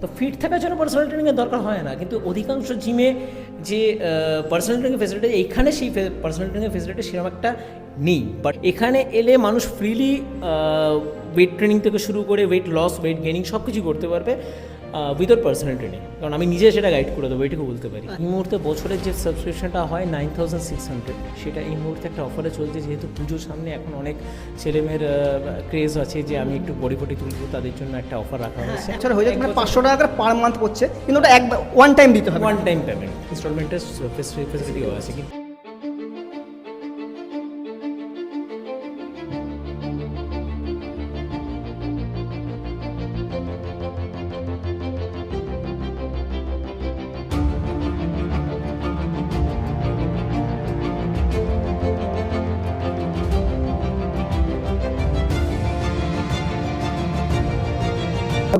তো ফিট থাকার জন্য পার্সোনাল ট্রেনিংয়ের দরকার হয় না। কিন্তু অধিকাংশ জিমে যে পার্সোনাল ট্রেনিং ফেসিলিটি এইখানে সেই পার্সোনাল ট্রেনিং ফেসিলিটি সেরকম একটা নেই। বাট এখানে এলে মানুষ ফ্রিলি ওয়েট ট্রেনিং থেকে শুরু করে ওয়েট লস ওয়েট গেনিং সব কিছু করতে পারবে। উইদাউট পার্সোনাল ট্রেনিং কারণ আমি নিজে সেটা গাইড করে দেবো এটুকু বলতে পারি। এই মুহূর্তে বছরের যে সাবস্ক্রিপশনটা হয় নাইন থাউজেন্ড সিক্স হান্ড্রেড সেটা এই মুহূর্তে একটা অফারে চলছে যেহেতু পুজোর সামনে এখন অনেক ছেলেমেয়ের ক্রেজ আছে যে আমি একটু বডি ফটি তুলবো তাদের জন্য একটা অফার রাখা হয়েছে। এছাড়া হয়ে যাচ্ছে মানে পাঁচশো টাকা করে পার মান্থ পড়ছে কিন্তু ওটা এক ওয়ান টাইম দিতে হবে। ওয়ান টাইম পেমেন্ট ইনস্টলমেন্টের ফেসিলিটিও আছে কিন্তু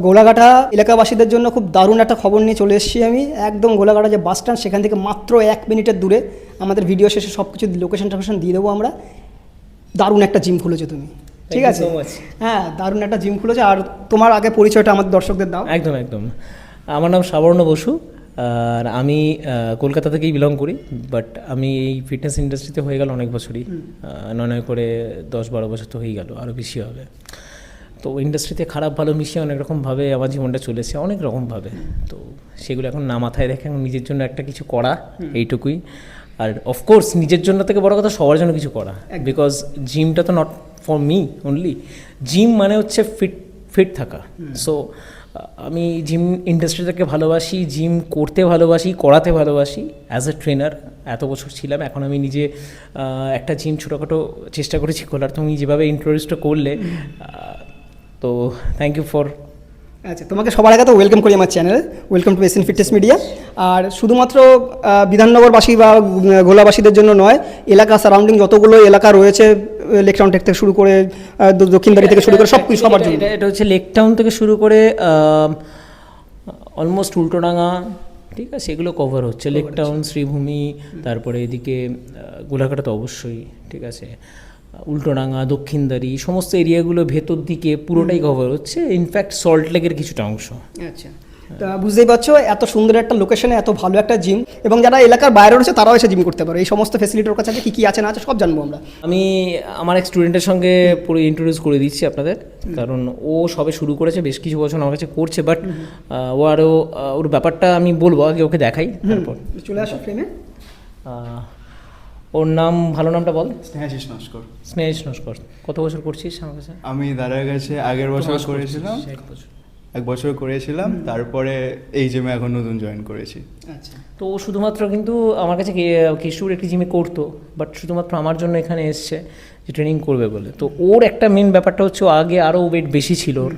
গোলাঘাটা এলাকাবাসীদের জন্য খুব দারুণ একটা খবর নিয়ে চলে এসেছি আমি। একদম গোলাঘাটা যে বাস স্ট্যান্ড সেখান থেকে মাত্র এক মিনিটের দূরে আমাদের ভিডিও শেষে সব কিছু লোকেশন টোকেশন দিয়ে দেবো আমরা। দারুণ একটা জিম খুলেছো তুমি। ঠিক আছে? হ্যাঁ দারুণ একটা জিম খুলেছো। আর তোমার আগে পরিচয়টা আমাদের দর্শকদের দাও। একদম একদম। আমার নাম সাবর্ণ বসু। আর আমি কলকাতা থেকেই বিলং করি বাট আমি এই ফিটনেস ইন্ডাস্ট্রিতে হয়ে গেল অনেক বছরই। নয় নয় করে দশ বারো বছর তো হয়ে গেল আরও বেশি হবে। তো ইন্ডাস্ট্রিতে খারাপ ভালো মিশিয়ে অনেক রকমভাবে আমার জীবনটা চলেছে অনেক রকমভাবে তো সেগুলো এখন না মাথায় রেখে এখন নিজের জন্য একটা কিছু করা এইটুকুই। আর অফকোর্স নিজের জন্য থেকে বড় কথা সবার জন্য কিছু করা। বিকজ জিমটা তো not for me only gym মানে হচ্ছে ফিট ফিট থাকা। সো আমি জিম ইন্ডাস্ট্রিটাকে ভালোবাসি জিম করতে ভালোবাসি করাতে ভালোবাসি। অ্যাজ এ ট্রেনার এত বছর ছিলাম এখন আমি নিজে একটা জিম ছোটোখাটো চেষ্টা করেছি খোলার। তুমি যেভাবে ইন্ট্রোডিউসটা করলে তো থ্যাংক ইউ ফর আচ্ছা তোমাকে সবার আগে তো ওয়েলকাম করি আমার চ্যানেলে welcome to Asin fitness media আর শুধুমাত্র বিধাননগরবাসী বা উম, গোলাবাসীদের জন্য নয় এলাকা সারাউন্ডিং যতগুলো এলাকা রয়েছে লেকটাউন টেক থেকে শুরু করে আহ, দ- দক্ষিণবাড়ি থেকে শুরু করে সব কিছু সবার জন্য। এটা হচ্ছে লেক টাউন থেকে শুরু করে অলমোস্ট উল্টোডাঙ্গা ঠিক আছে এগুলো কভার হচ্ছে। লেক টাউন শ্রীভূমি তারপরে এদিকে গোলাঘাটা তো অবশ্যই ঠিক আছে। উল্টোডাঙ্গা দক্ষিণদারি সমস্ত এরিয়াগুলো ভেতর দিকে পুরোটাই কভার হচ্ছে। ইনফ্যাক্ট সল্ট লেকের কিছুটা অংশ। আচ্ছা। তা বুঝতেই পারছ এত সুন্দর একটা লোকেশনে এত ভালো একটা জিম এবং যারা এলাকার বাইরে রয়েছে তারাও এসে জিম করতে পারে। এই সমস্ত ফেসিলিটির কাছে আছে কী কী আছে না আছে সব জানব আমরা। আমি আমার এক স্টুডেন্টের সঙ্গে পুরো ইন্ট্রোডিউস করে দিচ্ছি আপনাদের। কারণ ও সবে শুরু করেছে বেশ কিছু বছর আমার কাছে করছে বাট ও আরও ওর ব্যাপারটা আমি বলব আগে ওকে দেখাই তারপর। চলে আসো ফ্রেমে ওর নাম ভালো নামটা বল। স্নেহাশিস নস্কর। স্নেহেশ নস্কর। কত বছর করছিস আমার কাছে? আমি দাদার কাছে আগের বছর করেছিলাম। এক বছর। এক বছর করেছিলাম তারপরে এই জিমে এখন নতুন জয়েন করেছি। আচ্ছা। তো ও শুধুমাত্র কিন্তু আমার কাছে কেশুর একটি জিমে করতো বাট শুধুমাত্র আমার জন্য এখানে এসছে যে ট্রেনিং করবে বলে। তো ওর একটা মেন ব্যাপারটা হচ্ছে ও আগে আরও ওয়েট বেশি ছিল ওর।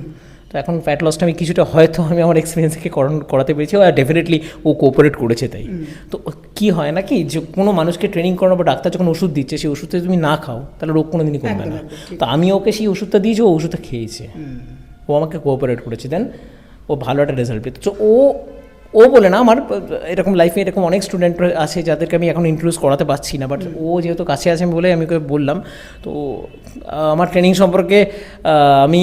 তো এখন ফ্যাট লসটা আমি কিছুটা হয়তো আমি আমার এক্সপিরিয়েন্সকে করাতে পেরেছি আর ডেফিনেটলি ও কোঅপারেট করেছে তাই। তো কি হয় না কি যে কোনো মানুষকে ট্রেনিং করানো বা ডাক্তার যখন ওষুধ দিচ্ছে সেই ওষুধটা তুমি না খাও তাহলে রোগ কোনো দিনই কমবে না। তো আমি ওকে সেই ওষুধটা দিয়েছি ও ওষুধটা খেয়েছে। ও আমাকে কোঅপারেট করেছে। দেন ও ভালো একটা রেজাল্ট পেত তো ও ও বলে না আমার এরকম লাইফে এরকম অনেক স্টুডেন্ট আছে যাদেরকে আমি এখন ইনক্লুজ করাতে পারছি না বাট ও যেহেতু কাছে আছে বলে আমি ওকে বললাম তো আমার ট্রেনিং সম্পর্কে আমি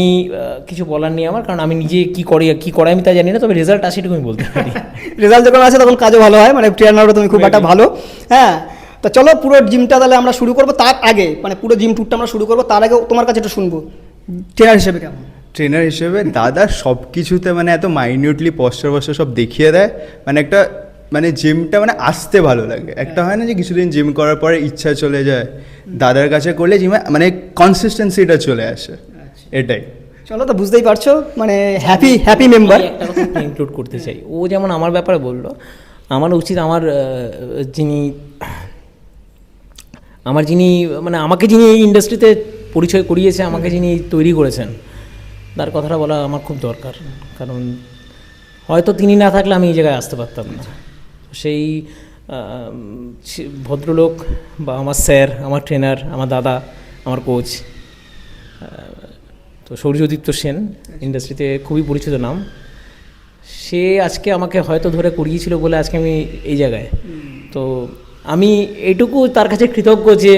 কিছু বলার নেই আমার কারণ আমি নিজে কী করি কী করাই আমি তা জানি না তবে রেজাল্ট আসে এটুকু আমি বলতে পারি। রেজাল্ট যখন আছে তখন কাজও ভালো হয় মানে ট্রেনারও তুমি খুব একটা ভালো। হ্যাঁ তা চলো পুরো জিমটা তাহলে আমরা শুরু করব তার আগে মানে পুরো জিম ট্যুরটা আমরা শুরু করব তার আগে তোমার কাছে একটু শুনব। ট্রেনার হিসেবে কেমন? ট্রেনার হিসেবে দাদা সব কিছুতে মানে এত মাইনিউটলি পশ্চার পশ্চার সব দেখিয়ে দেয়। মানে একটা মানে জিমটা মানে আসতে ভালো লাগে। একটা হয় না যে কিছুদিন জিম করার পরে ইচ্ছা চলে যায়। দাদার কাছে করলে জিমে মানে কনসিস্টেন্সিটা চলে আসে। এটাই। চলো তো বুঝতেই পারছ মানে হ্যাপি হ্যাপি মেম্বার ইনক্লুড করতে চাই। ও যেমন আমার ব্যাপারে বলল আমার উচিত আমার যিনি আমার যিনি মানে আমাকে যিনি এই ইন্ডাস্ট্রিতে পরিচয় করিয়েছে আমাকে যিনি তৈরি করেছেন তার কথাটা বলা আমার খুব দরকার। কারণ হয়তো তিনি না থাকলে আমি এই জায়গায় আসতে পারতাম না। সেই ভদ্রলোক বা আমার স্যার, আমার ট্রেনার আমার দাদা, আমার কোচ তো সৌর্যদীপ্ত সেন ইন্ডাস্ট্রিতে খুবই পরিচিত নাম। সে আজকে আমাকে হয়তো ধরে করিয়েছিল বলে আজকে আমি এই জায়গায়। তো আমি এইটুকু তার কাছে কৃতজ্ঞ যে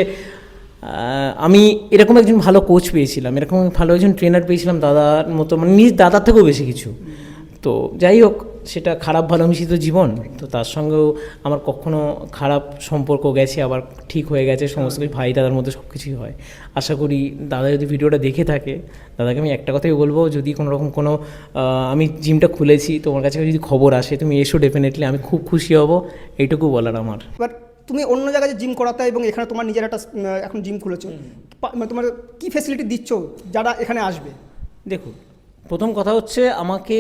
আমি এরকম একজন ভালো কোচ পেয়েছিলাম, এরকম ভালো একজন ট্রেনার পেয়েছিলাম দাদার মতো মানে নিজ দাদার থেকেও বেশি কিছু। তো যাই হোক, সেটা খারাপ ভালো মিশিত জীবন, তো তার সঙ্গেও আমার কখনো খারাপ সম্পর্ক গেছে, আবার ঠিক হয়ে গেছে, সমস্ত কিছু ভাই দাদার মধ্যে সব কিছুই হয়। আশা করি দাদা যদি ভিডিওটা দেখে থাকে, দাদাকে আমি একটা কথাই বলব, যদি কোনো রকম কোনো আমি জিমটা খুলেছি, তোমার কাছে যদি খবর আসে, তুমি এসো ডেফিনেটলি আমি খুব খুশি হব, এইটুকু বলার আমার। এবার তুমি অন্য জায়গায় জিম করাতে এবং এখানে তোমার নিজের একটা এখন জিম খুলেছো মানে তোমার কি ফেসিলিটি দিচ্ছ যারা এখানে আসবে? দেখুন প্রথম কথা হচ্ছে আমাকে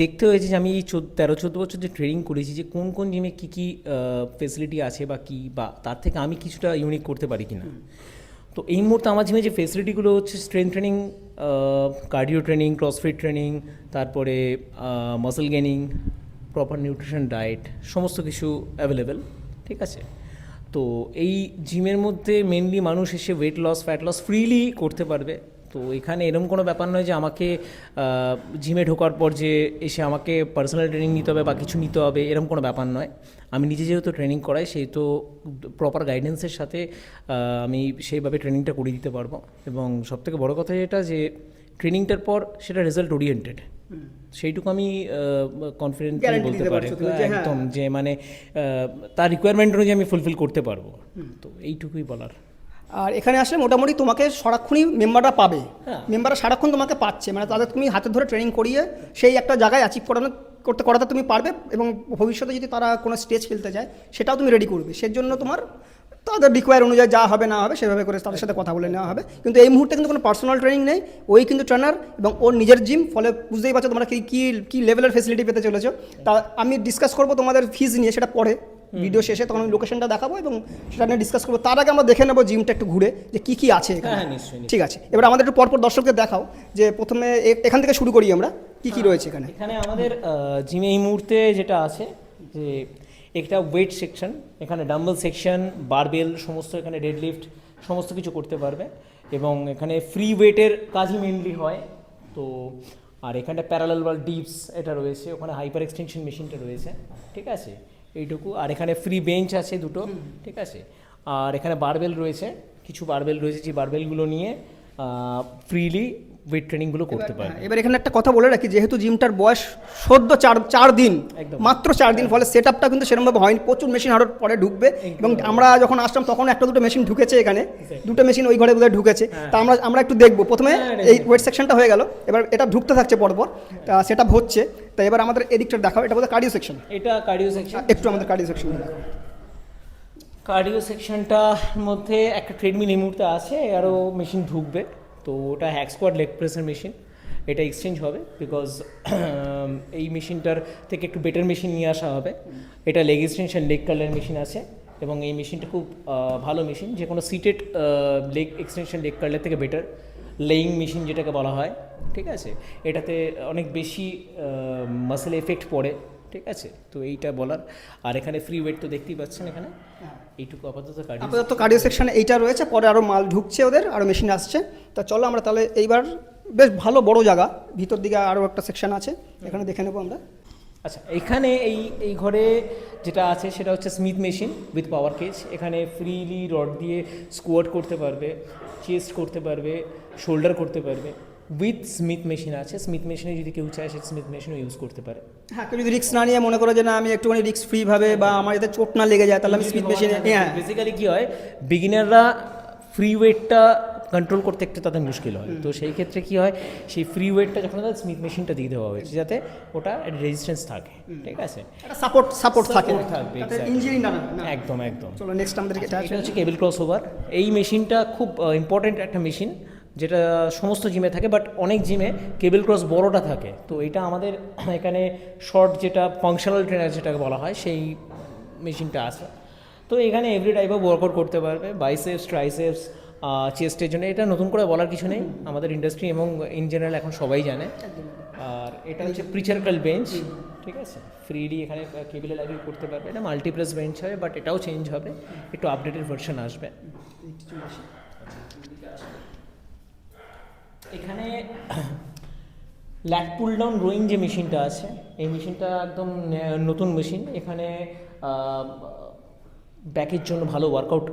দেখতে হয়েছে যে আমি এই চোদ্দ তেরো চোদ্দ বছর যে ট্রেনিং করেছি যে কোন কোন জিমে কী কী ফেসিলিটি আছে বা কী বা তার থেকে আমি কিছুটা ইউনিক করতে পারি কি না তো এই মুহূর্তে আমার জিমে যে ফেসিলিটিগুলো হচ্ছে strength training cardio training crossfit training তারপরে muscle gaining proper nutrition diet সমস্ত কিছু অ্যাভেলেবেল ঠিক আছে? তো এই জিমের মধ্যে মেনলি মানুষ এসে weight loss fat loss freely করতে পারবে। তো এখানে এরকম কোনো ব্যাপার নয় যে আমাকে জিমে ঢোকার পর যে এসে আমাকে পার্সোনাল ট্রেনিং নিতে হবে বা কিছু নিতে হবে এরকম কোনো ব্যাপার নয়। আমি নিজে যেহেতু ট্রেনিং করাই, সেহেতু প্রপার গাইডেন্সের সাথে আমি সেইভাবে ট্রেনিংটা করিয়ে দিতে পারব। এবং সবথেকে বড় কথা যেটা যে ট্রেনিংটার পর সেটা রেজাল্ট ওরিয়েন্টেড সেইটুকু আমি Guarantee বলতে পারি। যে হ্যাঁ। একদম যে মানে তার রিকোয়ারমেন্ট অনুযায়ী আমি ফুলফিল করতে পারব। তো এইটুকুই বলার। আর এখানে আসলে মোটামুটি তোমাকে সারাক্ষণই মেম্বাররা পাবে। হ্যাঁ। মেম্বাররা সারাক্ষণ তোমাকে পাচ্ছে। মানে তাদের তুমি হাতে ধরে ট্রেনিং করিয়ে সেই একটা জায়গায় অ্যাচিভ করানো করতে করাতে তুমি পারবে এবং ভবিষ্যতে যদি তারা কোনো স্টেজ খেলতে যায় সেটাও তুমি রেডি করবে। সেজন্য তোমার তাদের রিকোয়ার অনুযায়ী যা হবে না হবে সেভাবে করে তাদের সাথে কথা বলে নেওয়া হবে। কিন্তু এই মুহূর্তে কিন্তু কোনো পার্সোনাল ট্রেনিং নেই। ওই কিন্তু ট্রেনার এবং ওর নিজের জিম ফলে বুঝতেই পারছ তোমরা কি কী কী লেভেলের ফেসিলিটি পেতে চলেছো। তা আমি ডিসকাস করব তোমাদের ফিজ নিয়ে সেটা পরে। ভিডিও শেষে তখন আমি লোকেশনটা দেখাবো এবং সেটা নিয়ে ডিসকাস করব। তার আগে আমরা দেখে নেব জিমটা একটু ঘুরে যে কী কী আছে এখানে। হ্যাঁ, ঠিক আছে। এবার আমাদের একটু পরপর দর্শকদের দেখাও যে প্রথমে এখান থেকে শুরু করি আমরা। কী কী রয়েছে এখানে? এখানে আমাদের জিমে এই মুহূর্তে যেটা আছে যে একটা ওয়েট সেকশন এখানে ডাম্বল সেকশন বারবেল সমস্ত এখানে ডেড লিফট সমস্ত কিছু করতে পারবে। এবং এখানে ফ্রি ওয়েটের কাজই মেনলি হয়। তো আর এখানটা প্যারালাল বা ডিপস এটা রয়েছে ওখানে হাইপার এক্সটেনশন মেশিনটা রয়েছে। ঠিক আছে? এইটুকু। আর এখানে ফ্রি বেঞ্চ আছে দুটো। ঠিক আছে? আর এখানে বারবেল রয়েছে। কিছু বারবেল রয়েছে যে বারবেলগুলো নিয়ে ফ্রিলি ওয়েট ট্রেনিংগুলো করতে পারবে। এবার এখানে একটা কথা বলে রাখি যেহেতু জিমটার বয়স সদ্য চার চার দিন মাত্র চার দিন ফলে সেট আপটা কিন্তু সেরকমভাবে হয়নি প্রচুর মেশিন আরও পরে ঢুকবে এবং আমরা যখন আসলাম তখন একটা দুটো মেশিন ঢুকেছে এখানে দুটো মেশিন ওই ঘরে বোধহয় ঢুকেছে। তা আমরা আমরা একটু দেখব। প্রথমে হ্যাঁ, এই ওয়েট সেকশনটা হয়ে গেল এবার এটা ঢুকতে থাকছে পরপর তা সেটা হচ্ছে তা এবার আমাদের এদিকটা দেখাও এটা বোধহয় কার্ডিও সেকশন এটা কার্ডিও সেকশন একটু আমাদের কার্ডিও সেকশন দেখাও। কার্ডিও সেকশনটার মধ্যে একটা ট্রেডমিল এই মুহূর্তে আছে আরও মেশিন ঢুকবে। তো ওটা হ্যাক স্কোয়াড লেগ প্রেসের মেশিন এটা এক্সচেঞ্জ হবে বিকজ এই মেশিনটার থেকে একটু বেটার মেশিন নিয়ে আসা হবে। এটা লেগ এক্সটেনশন লেগ কার্লের মেশিন আছে এবং এই মেশিনটা খুব ভালো মেশিন যে কোনো সিটেড লেগ এক্সটেনশন লেগ কার্লের থেকে বেটার লেইং মেশিন যেটাকে বলা হয়, ঠিক আছে? এটাতে অনেক বেশি মাসেল এফেক্ট পড়ে। ঠিক আছে? তো এইটা বলার। আর এখানে ফ্রি ওয়েট তো দেখতেই পাচ্ছেন এখানে। এইটুকু আপাতত কার্ডিও আপাতত কার্ডিও সেকশনে এইটা রয়েছে পরে আরও মাল ঢুকছে ওদের আরও মেশিন আসছে। তা চলো আমরা তাহলে এইবার বেশ ভালো বড় জায়গা ভিতর দিকে আরও একটা সেকশন আছে এখানে দেখে নেব আমরা। আচ্ছা এখানে এই এই ঘরে যেটা আছে সেটা হচ্ছে Smith machine with power cage এখানে ফ্রিলি রড দিয়ে স্কোয়াট করতে পারবে চেস্ট করতে পারবে শোল্ডার করতে পারবে। উইথ স্মিথ মেশিন আছে স্মিথ মেশিনে যদি কেউ চায় সে স্মিথ মেশিনও ইউজ করতে পারে। হ্যাঁ কেউ যদি রিক্স না নিয়ে মনে করো যে না আমি একটুখানি রিক্স ফ্রি ভাবে বা আমার যাতে চোট না লেগে যায় তাহলে আমি স্মিথ মেশিনে হ্যাঁ। বেসিক্যালি কি হয় বিগিনাররা ফ্রি ওয়েটটা কন্ট্রোল করতে একটু তাদের মুশকিল হয়। তো সেই ক্ষেত্রে কি হয় সেই ফ্রি ওয়েটটা যখন তাদের স্মিথ মেশিনটা দিয়ে দেওয়া হয়েছে যাতে ওটা রেজিস্ট্যান্স থাকে ঠিক আছে? সাপোর্ট সাপোর্ট থাকে। Support থাকবে, ইঞ্জিনি না একদম একদম। চলো নেক্সট আমাদের আছে এটা হচ্ছে কেবল ক্রস ওভার এই মেশিনটা খুব ইম্পর্টেন্ট একটা মেশিন যেটা সমস্ত জিমে থাকে বাট অনেক জিমে কেবল ক্রস বড়টা থাকে। তো এটা আমাদের এখানে শর্ট যেটা ফাংশনাল ট্রেনার যেটাকে বলা হয় সেই মেশিনটা আছে। তো এখানে এভরি টাইপ অফ ওয়ার্কআউট করতে পারবে বাইসেপস ট্রাইসেপস চেস্টের জন্য। এটা নতুন করে বলার কিছু নেই আমাদের ইন্ডাস্ট্রি এবং ইন জেনারেল এখন সবাই জানে। আর এটা হচ্ছে প্রিচারকাল বেঞ্চ ঠিক আছে? ফ্রিলি এখানে কেবিলে লাগিয়ে করতে পারবে। এটা মাল্টিপ্লেস বেঞ্চ হবে বাট এটাও চেঞ্জ হবে। একটু আপডেটেড ভার্সন আসবে। এখানে ল্যাট পুল ডাউন রোয়িং যে মেশিনটা আছে, এই মেশিনটা একদম নতুন মেশিন। এখানে ব্যাকের জন্য ভালো ওয়ার্কআউট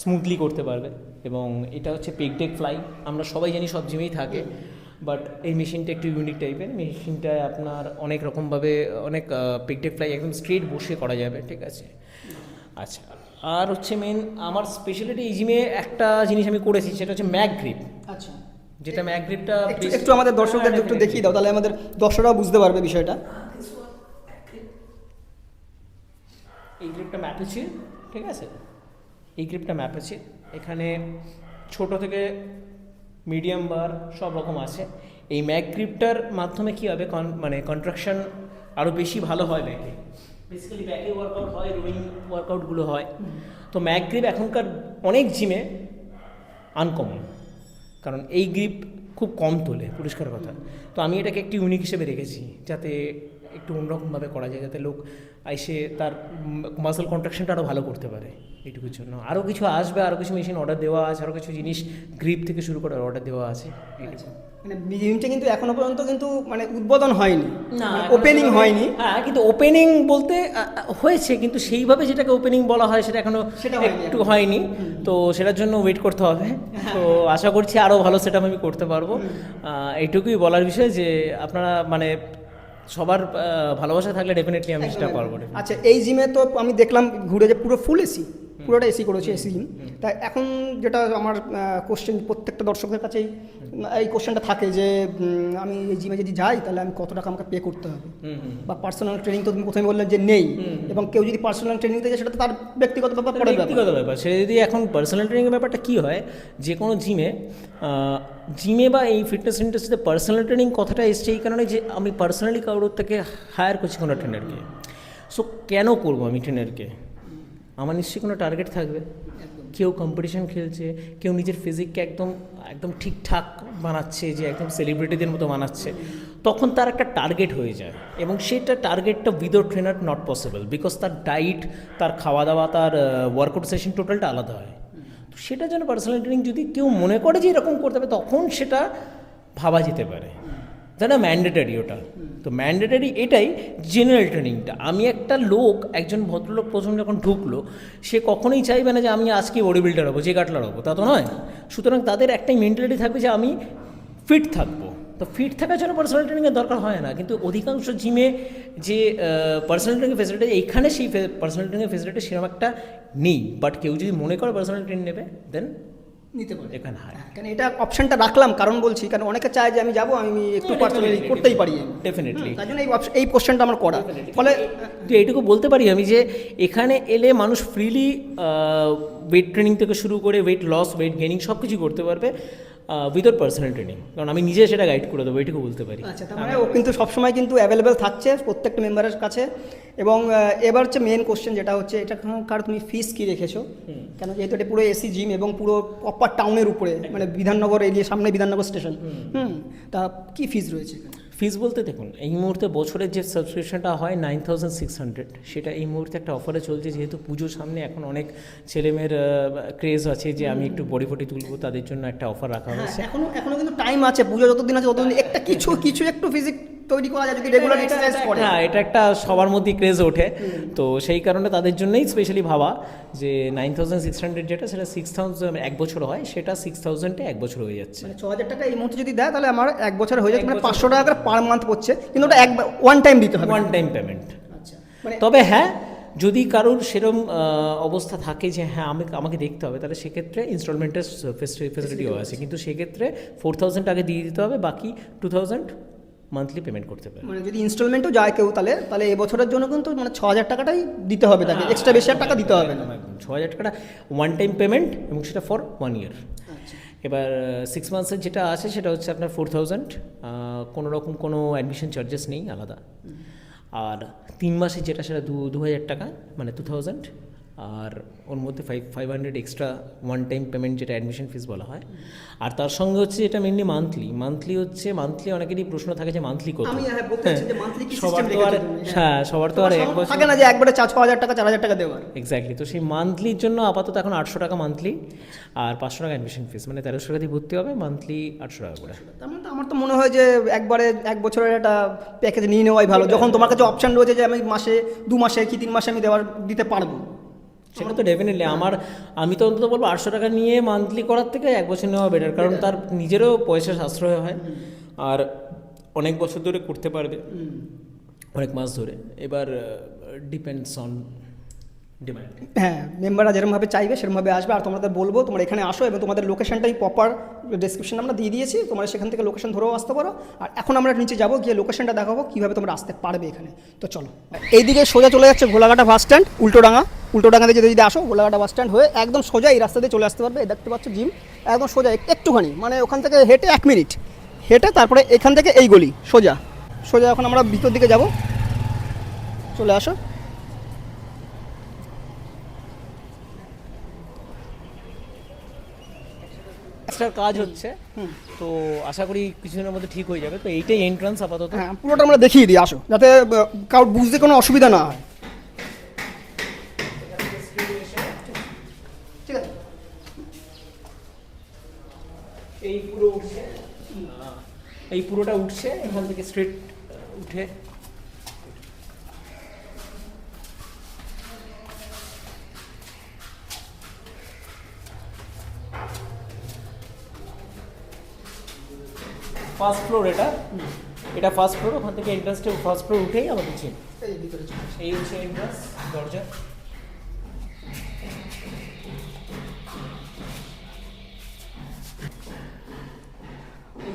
স্মুথলি করতে পারবে এবং এটা হচ্ছে পেকটেক ফ্লাই আমরা সবাই জানি সব জিমেই থাকে বাট এই মেশিনটা একটু ইউনিক টাইপের মেশিনটায় আপনার অনেক রকমভাবে অনেক পিকটেক ফ্লাই একদম স্ট্রেট বসে করা যাবে, ঠিক আছে? আচ্ছা আর হচ্ছে মেন আমার স্পেশালিটি এই জিমে একটা জিনিস আমি করেছি, সেটা হচ্ছে ম্যাক গ্রিপ আচ্ছা। যেটা ম্যাক গ্রিপটা একটু একটু আমাদের দর্শকদের একটু দেখিয়ে দাও তাহলে আমাদের দর্শকরাও বুঝতে পারবে বিষয়টা। এই গ্রিপটা ম্যাপ আছে ঠিক আছে? এই গ্রিপটা ম্যাপ আছে এখানে ছোট থেকে মিডিয়াম বার সব রকম আছে। এই ম্যাক গ্রিপটার মাধ্যমে কী হবে? কন মানে কন্ট্রাকশন আরও বেশি ভালো হয় ব্যাকে। বেসিক্যালি ব্যাকে ওয়ার্কআউট হয় রোয়িং ওয়ার্কআউটগুলো হয়। তো ম্যাক গ্রিপ এখনকার অনেক জিমে আনকমন কারণ এই গ্রিপ খুব কম তোলে, পরিষ্কার কথা। তো আমি এটাকে একটি ইউনিক হিসেবে রেখেছি, যাতে একটু অন্যরকমভাবে করা যায় যাতে লোক এসে তার মাসেল কন্ট্রাকশনটা আরও ভালো করতে পারে এইটুকুর জন্য। আরও কিছু আসবে আরও কিছু মেশিন অর্ডার দেওয়া আছে আরও কিছু জিনিস গ্রিপ থেকে শুরু করে অর্ডার দেওয়া আছে এইটুকু। মানে জিমটা কিন্তু এখনও পর্যন্ত কিন্তু মানে উদ্বোধন হয়নি ওপেনিং হয়নি। হ্যাঁ কিন্তু ওপেনিং বলতে হয়েছে কিন্তু সেইভাবে যেটাকে ওপেনিং বলা হয় সেটা এখনও সেটা একটু হয়নি। তো সেটার জন্য ওয়েট করতে হবে। তো আশা করছি আরও ভালো সেটা আমি করতে পারব। এইটুকুই বলার বিষয় যে আপনারা মানে সবার ভালোবাসা থাকলে ডেফিনেটলি আমি সেটা করব আচ্ছা এই জিমে তো আমি দেখলাম ঘুরে যে পুরো ফুল এসি পুরোটা এসি করেছে এসি জিম তা এখন যেটা আমার কোশ্চেন প্রত্যেকটা দর্শকদের কাছেই এই কোশ্চেনটা থাকে যে আমি এই জিমে যদি যাই তাহলে আমি কত টাকা আমাকে পে করতে হবে? বা পার্সোনাল ট্রেনিং তো তুমি প্রথমে বললেন যে নেই। এবং কেউ যদি পার্সোনাল ট্রেনিং যায় সেটা তো তার ব্যক্তিগত ব্যাপার পড়ে ব্যক্তিগত ব্যাপার। সে যদি এখন পার্সোনাল ট্রেনিংয়ের ব্যাপারটা কী হয় যে কোনো জিমে জিমে বা এই ফিটনেস ইন্ডাস্ট্রিতে পার্সোনাল ট্রেনিং কথাটা এসছে এই কারণে যে আমি পার্সোনালি কারোর থেকে হায়ার করছি কোনো ট্রেনারকে সো কেন করব আমি ট্রেনারকে আমার নিশ্চয়ই কোনো টার্গেট থাকবে। কেউ কম্পিটিশন খেলছে, কেউ নিজের ফিজিককে একদম একদম ঠিকঠাক বানাচ্ছে, যে একদম সেলিব্রিটিদের মতো বানাচ্ছে। তখন তার একটা টার্গেট হয়ে যায় এবং সেটা টার্গেটটা without trainer not possible because তার ডাইট তার খাওয়া দাওয়া তার ওয়ার্কআউট সেশন টোটালটা আলাদা হয়। তো সেটার জন্য পার্সোনাল ট্রেনিং যদি কেউ মনে করে যে এরকম করতে হবে তখন সেটা ভাবা যেতে পারে। না ম্যান্ডেটারি ওটা। তো ম্যান্ডেটারি এটাই জেনারেল ট্রেনিংটা আমি একটা লোক, একজন ভদ্রলোক প্রথম যখন ঢুকলো, সে কখনোই চাইবে না যে আমি আজকে বডি বিল্ডার হব, যে কাটলার হব, তা তো নয়। সুতরাং তাদের একটাই মেন্টালিটি থাকবে যে আমি ফিট থাকব। তো ফিট থাকার জন্য পার্সোনাল ট্রেনিংয়ের দরকার হয় না। কিন্তু অধিকাংশ জিমে যে পার্সোনাল ট্রেনিং ফেসিলিটি এইখানে সেই পার্সোনাল ট্রেনিংয়ের ফেসিলিটি সেরকম একটা নেই। বাট কেউ যদি মনে করে পার্সোনাল ট্রেনিং নেবে দেন নিতে পারে। এখানে হয় কেন এটা অপশনটা রাখলাম কারণ বলছি কারণ অনেকে চায় যে আমি যাব আমি একটু পার্সোনালি করতেই পারি। ডেফিনেটলি তার জন্য এই এই কোশ্চেনটা আমার করা। ফলে এইটুকু বলতে পারি আমি যে এখানে এলে মানুষ ফ্রিলি ওয়েট ট্রেনিং থেকে শুরু করে ওয়েট লস ওয়েট গেনিং সব কিছু করতে পারবে। উইদাউট পার্সোনাল ট্রেনিং কারণ আমি নিজে সেটা গাইড করে দেবো এটুকু বলতে পারি। আচ্ছা তার মানে ও কিন্তু সবসময় কিন্তু অ্যাভেলেবেল থাকছে প্রত্যেকটা মেম্বারের কাছে। এবং এবার হচ্ছে মেন কোশ্চেন যেটা হচ্ছে এটা কার তুমি ফিস কি রেখেছো? কেন যেহেতু এটা পুরো এসি জিম এবং পুরো প্রপার টাউনের উপরে মানে বিধাননগর এরিয়া সামনে বিধাননগর স্টেশন হুম। তা কি ফিস রয়েছে? ফিস বলতে দেখুন এই মুহূর্তে বছরের যে সাবস্ক্রিপশনটা হয় নাইন থাউজেন্ড সিক্স হান্ড্রেড সেটা এই মুহূর্তে একটা অফারে চলছে যেহেতু পুজোর সামনে এখন অনেক ছেলেমেয়ের ক্রেজ আছে যে আমি একটু বডি ফটি তুলবো তাদের জন্য একটা অফার রাখা হয়েছে এখনও এখনও কিন্তু টাইম আছে পুজো যতদিন আছে ততদিন একটা কিছু কিছু একটু ফিজিক তৈরি করা যায় যদি রেগুলার এক্সারসাইজ করে। হ্যাঁ এটা একটা সবার মধ্যেই ক্রেজ ওঠে। তো সেই কারণে তাদের জন্যই স্পেশালি ভাবা যে নাইন থাউজেন্ড সিক্স হান্ড্রেড যেটা সেটা সিক্স থাউজেন্ড এক বছর হয় সেটা সিক্স থাউজেন্ডে এক বছর হয়ে যাচ্ছে। মানে ছ হাজার টাকা এই মুহূর্তে যদি দেয় তাহলে আমার এক বছর হয়ে যাচ্ছে মানে পাঁচশো টাকা পার মান্থ পড়ছে কিন্তু ওটা এক ওয়ান টাইম দিতে হবে। ওয়ান টাইম পেমেন্ট আচ্ছা মানে তবে হ্যাঁ যদি কারোর সেরম অবস্থা থাকে যে হ্যাঁ আমি আমাকে দেখতে হবে তাহলে সেক্ষেত্রে ইনস্টলমেন্টের ফেসিলিটিও আছে। কিন্তু সেক্ষেত্রে ফোর থাউজেন্ড আগে দিয়ে দিতে হবে বাকি টু থাউজেন্ড মান্থলি পেমেন্ট করতে পারে। মানে যদি ইনস্টলমেন্টও যায় কেউ তাহলে তাহলে এই বছরের জন্য কিন্তু মানে ছ হাজার টাকাটাই দিতে হবে তাকে এক্সট্রা বেশি আর টাকা দিতে হবে না। ছ হাজার টাকাটা ওয়ান টাইম পেমেন্ট এবং সেটা ফর ওয়ান ইয়ার এবার সিক্স মান্থসের যেটা আছে সেটা হচ্ছে আপনার ফোর থাউজেন্ড কোনো রকম কোনো অ্যাডমিশন চার্জেস নেই আলাদা। আর তিন মাসের যেটা সেটা দু দু হাজার টাকা মানে টু থাউজেন্ড আর ওর মধ্যে five five hundred extra one time payment যেটা অ্যাডমিশন ফিস বলা হয়। আর তার সঙ্গে হচ্ছে এটা মেনলি মান্থলি মান্থলি হচ্ছে মান্থলি অনেকেরই প্রশ্ন থাকে যে মান্থলি কত? হ্যাঁ বলতে চাইছি যে monthly কি সবার তো আর হ্যাঁ। সবার তো আর এক বছর থাকে না যে একবারে চার ছ হাজার টাকা চার হাজার টাকা দেওয়ার। এক্স্যাক্টলি তো সেই মান্থলির জন্য আপাতত এখন আটশো টাকা মান্থলি আর পাঁচশো টাকা অ্যাডমিশন ফিস মানে তেরোশো টাকা দিয়ে ভর্তি হবে মান্থলি আটশো টাকা করে। আমার তো মনে হয় যে একবারে এক বছরের একটা প্যাকেজ নিয়ে নেওয়াই ভালো যখন তোমার কাছে অপশন রয়েছে যে আমি মাসে দু মাসে কি তিন মাসে আমি দেওয়ার দিতে পারব। সেটা তো ডেফিনেটলি আমার আমি তো অন্তত বলব আটশো টাকা নিয়ে মান্থলি করার থেকে এক বছর নেওয়া বেটার কারণ তার নিজেরও পয়সা সাশ্রয় হয়। আর অনেক বছর ধরে করতে পারবে। অনেক মাস ধরে। এবার ডিপেন্ডস অন হ্যাঁ মেম্বাররা যেরকমভাবে চাইবে সেরকমভাবে আসবে। আর তোমাদের বলব, তোমরা এখানে আসো এবং তোমাদের লোকেশনটাই প্রপার ডেসক্রিপশন আমরা দিয়ে দিয়েছি। তোমরা সেখান থেকে লোকেশন ধরেও আসতে পারো। আর এখন আমরা নিচে যাব, গিয়ে লোকেশনটা দেখাবো, কীভাবে তোমরা আসতে পারবে এখানে। তো চলো। এইদিকে সোজা চলে যাচ্ছে গোলাঘাটা বাস স্ট্যান্ড উল্টোডাঙ্গা। দিয়ে যদি যদি আসো গোলাঘাটা বাস স্ট্যান্ড হয়ে একদম সোজা এই রাস্তা দিয়ে চলে আসতে পারবে। দেখতে পাচ্ছ জিম একদম সোজা, এক- একটুখানি। মানে ওখান থেকে হেঁটে এক মিনিট। হেঁটে তারপরে এখান থেকে এই গলি, সোজা। সোজা এখন আমরা ভিতর দিকে যাব। চলে আসো। এক্সট্রা কাজ হচ্ছে। তো আশা করি কিছুদিনের মধ্যে ঠিক হয়ে যাবে। তো এইটাই এন্ট্রান্স আপাতত। হ্যাঁ পুরোটা আমরা দেখিয়ে দিই আসো। যাতে কারোর বুঝতে কোনো অসুবিধা না হয়। এই পুরো উঠছে। এই পুরোটা উঠছে এখান থেকে স্ট্রেট উঠে ফার্স্ট ফ্লোর এটা। এটা ফার্স্ট ফ্লোর ওখান থেকে এন্ট্রান্সটা ফার্স্ট ফ্লোর উঠেই আমাদের চিন এই হচ্ছে এন্ট্রান্স দরজা।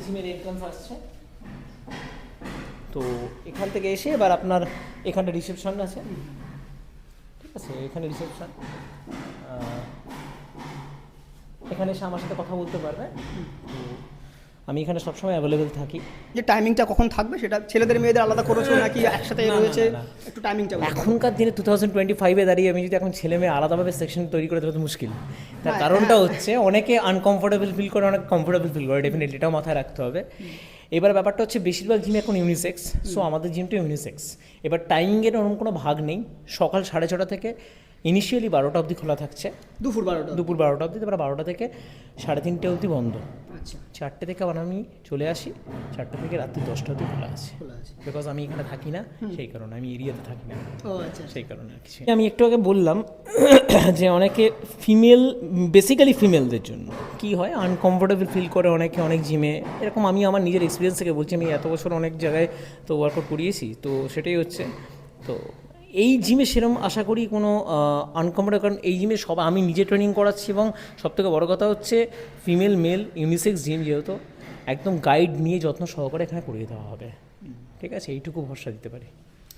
জিমের এন্ট্রান্স আসছে। তো এখান থেকে এসে এবার আপনার এখানটা রিসেপশন আছে। ঠিক আছে এখানে রিসেপশন এখানে এসে আমার সাথে কথা বলতে পারবে। আমি এখানে সবসময় অ্যাভেলেবেল থাকি। যে টাইমিংটা কখন থাকবে সেটা ছেলেদের মেয়েদের আলাদা করেছ নাকি একসাথে রয়েছে। একটু টাইমিংটা এখনকার দিনে টু থাউজেন্ড টোয়েন্টি ফাইভে দাঁড়িয়ে আমি যদি এখন ছেলে মেয়ে আলাদাভাবে সেকশন তৈরি করে দেবো তো মুশকিল। তার হ্যাঁ, কারণটা হচ্ছে অনেকে আনকমফোর্টেবল ফিল করে অনেক কমফোর্টেবল ফিল করে ডেফিনেটলি এটাও মাথায় রাখতে হবে। এবার ব্যাপারটা হচ্ছে বেশিরভাগ জিম এখন ইউনিসেক্স সো আমাদের জিমটা ইউনিসেক্স এবার টাইমিংয়ের ওরকম কোনো ভাগ নেই। সকাল সাড়ে ছটা থেকে ইনিশিয়ালি বারোটা অবধি খোলা থাকছে। দুপুর বারোটা দুপুর বারোটা অবধি তারপরে বারোটা থেকে সাড়ে তিনটে অবধি বন্ধ। আচ্ছা। চারটে থেকে আবার আমি চলে আসি। চারটে থেকে রাত্রি দশটা অবধি খোলা আছে। বিকজ আমি এখানে থাকি না সেই কারণে। আমি এরিয়াতে থাকি না। ও আচ্ছা সেই কারণে আর কিছু আমি একটু আগে বললাম যে অনেকে ফিমেল বেসিক্যালি ফিমেলদের জন্য। কি হয়? আনকমফোর্টেবল ফিল করে অনেকে অনেক জিমে এরকম আমি আমার নিজের এক্সপিরিয়েন্স থেকে বলছি। আমি এত বছর অনেক জায়গায় তো ওয়ার্কআউট করিয়েছি। তো সেটাই হচ্ছে। তো এই জিমে সেরকম আশা করি কোনো আনকমফোর্টেবল কারণ এই জিমে সব, আমি নিজে ট্রেনিং করাচ্ছি এবং সবথেকে বড় কথা হচ্ছে ফিমেল মেল ইউনিসেক্স জিম যেহেতু, একদম গাইড নিয়ে যত্ন সহকারে এখানে করিয়ে দেওয়া হবে। ঠিক আছে? এইটুকু ভরসা দিতে পারি।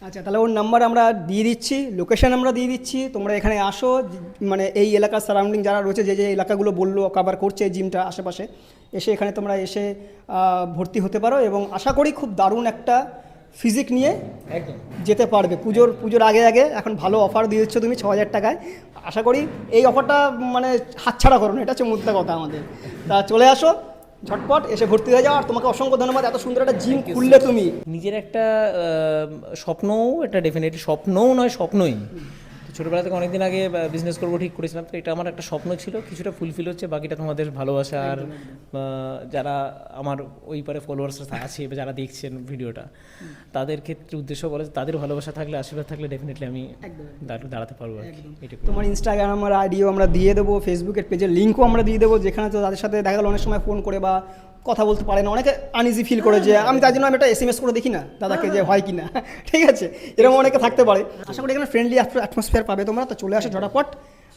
আচ্ছা তাহলে ওর নাম্বার আমরা দিয়ে দিচ্ছি লোকেশন আমরা দিয়ে দিচ্ছি, তোমরা এখানে আসো মানে এই এলাকার সারাউন্ডিং যারা রয়েছে, যে যে এলাকাগুলো বলল কভার করছে জিমটা আশেপাশে, এসে এখানে তোমরা এসে ভর্তি হতে পারো এবং আশা করি খুব দারুণ একটা ফিজিক নিয়ে একদম। যেতে পারবে। পুজোর পুজোর আগে আগে এখন ভালো অফার দিয়ে দিচ্ছ তুমি ছ হাজার টাকায়। আশা করি এই অফারটা মানে হাতছাড়া করো না এটা হচ্ছে মুদ্রা কথা আমাদের। তা চলে আসো ঝটপট এসে ভর্তি হয়ে যাও। আর তোমাকে অসংখ্য ধন্যবাদ এত সুন্দর একটা জিম খুললে তুমি। নিজের একটা স্বপ্নও এটা ডেফিনেটলি স্বপ্নও নয় স্বপ্নই। ছোটোবেলা থেকে অনেকদিন আগে বিজনেস করব ঠিক করেছিলাম তো এটা আমার একটা স্বপ্ন ছিল কিছুটা ফুলফিল হচ্ছে বাকিটা তোমাদের ভালোবাসা আর যারা আমার ওই পারে ফলোয়ার্স আছে বা যারা দেখছেন ভিডিওটা তাদের ক্ষেত্রে উদ্দেশ্য বলে যে তাদের ভালোবাসা থাকলে আশীর্বাদ থাকলে ডেফিনেটলি আমি দাঁড়- দাঁড়াতে পারব আর তোমার ইনস্টাগ্রাম আমার আইডিও আমরা দিয়ে দেবো ফেসবুকের পেজের লিঙ্কও আমরা দিয়ে দেবো যেখানে তো তাদের সাথে দেখা গেল অনেক সময় ফোন করে বা কথা বলতে পারে না। অনেকে আনইজি ফিল করে যে আমি তার জন্য আমি একটা এস এম এস করে দেখি না দাদাকে যে হয় কি না ঠিক আছে? এরকম অনেকে থাকতে পারে। আশা করি এখানে ফ্রেন্ডলি অ্যাটমসফিয়ার পাবে তোমরা। তো চলে আসো ঝটাপট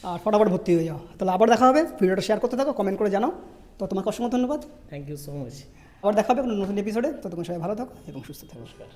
আর ফটাফট ভর্তি হয়ে যাও। তাহলে আবার দেখা হবে। ভিডিওটা শেয়ার করতে থাকো কমেন্ট করে জানাও। তো তোমাকে অসংখ্য ধন্যবাদ। থ্যাংক ইউ সো মাচ আবার দেখা হবে কোনো নতুন এপিসোডে তো তোমার সবাই ভালো থাকো এবং সুস্থ থাকো। নমস্কার।